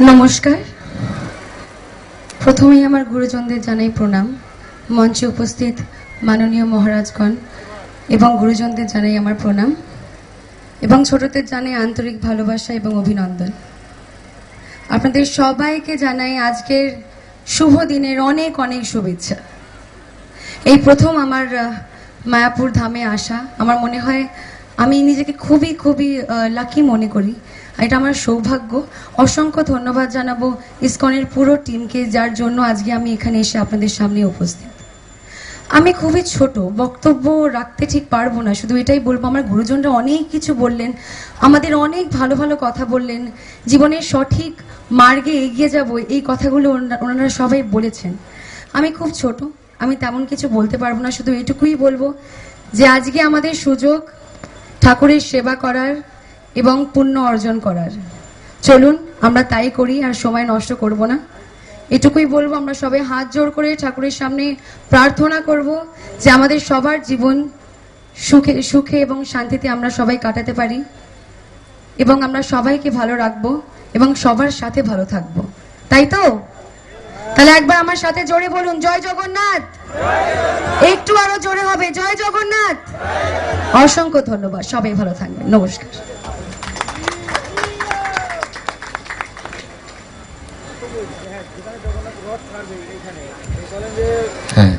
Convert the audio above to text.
নমস্কার। প্রথমেই আমার গুরুজনদের জানাই প্রণাম। মঞ্চে উপস্থিত মাননীয় মহারাজগণ এবং গুরুজনদের জানাই আমার প্রণাম। এবং ছোটদের জানাই আন্তরিক ভালোবাসা এবং অভিনন্দন। আপনাদের সবাইকে জানাই আজকের শুভ দিনের অনেক অনেক শুভেচ্ছা। এই প্রথম আমার মায়াপুর ধামে আসা। আমার মনে হয় আমি নিজেকে খুবই খুবই লাকি মনে করি। এটা আমার সৌভাগ্য। অসংখ্য ধন্যবাদ জানাব ইসকনের পুরো টিমকে, যার জন্য আজকে আমি এখানে এসে আপনাদের সামনে উপস্থিত। আমি খুবই ছোট, বক্তব্য রাখতে ঠিক পারব না, শুধু এটাই বলব, আমার গুরুজনরা অনেক কিছু বললেন, আমাদের অনেক ভালো ভালো কথা বললেন, জীবনের সঠিক মার্গে এগিয়ে যাব, এই কথাগুলো ওনারা সবাই বলেছেন। আমি খুব ছোট, আমি তেমন কিছু বলতে পারব না, শুধু এটুকুই বলব যে আজকে আমাদের সুযোগ ঠাকুরের সেবা করার এবং পুণ্য অর্জন করার। চলুন, আমরা তাই করি আর সময় নষ্ট করব না। এটুকুই বলব, আমরা সবাই হাত জোড় করে ঠাকুরের সামনে প্রার্থনা করব যে আমাদের সবার জীবন সুখে সুখে এবং শান্তিতে আমরা সবাই কাটাতে পারি এবং আমরা সবাইকে ভালো রাখব এবং সবার সাথে ভালো থাকব। তাই তো? তাহলে একবার আমার সাথে জোরে বলুন, জয় জগন্নাথ! একটু আরও জোরে হবে, জয় জগন্নাথ! অসংখ্য ধন্যবাদ, সবাই ভালো থাকবেন। নমস্কার। হ্যাঁ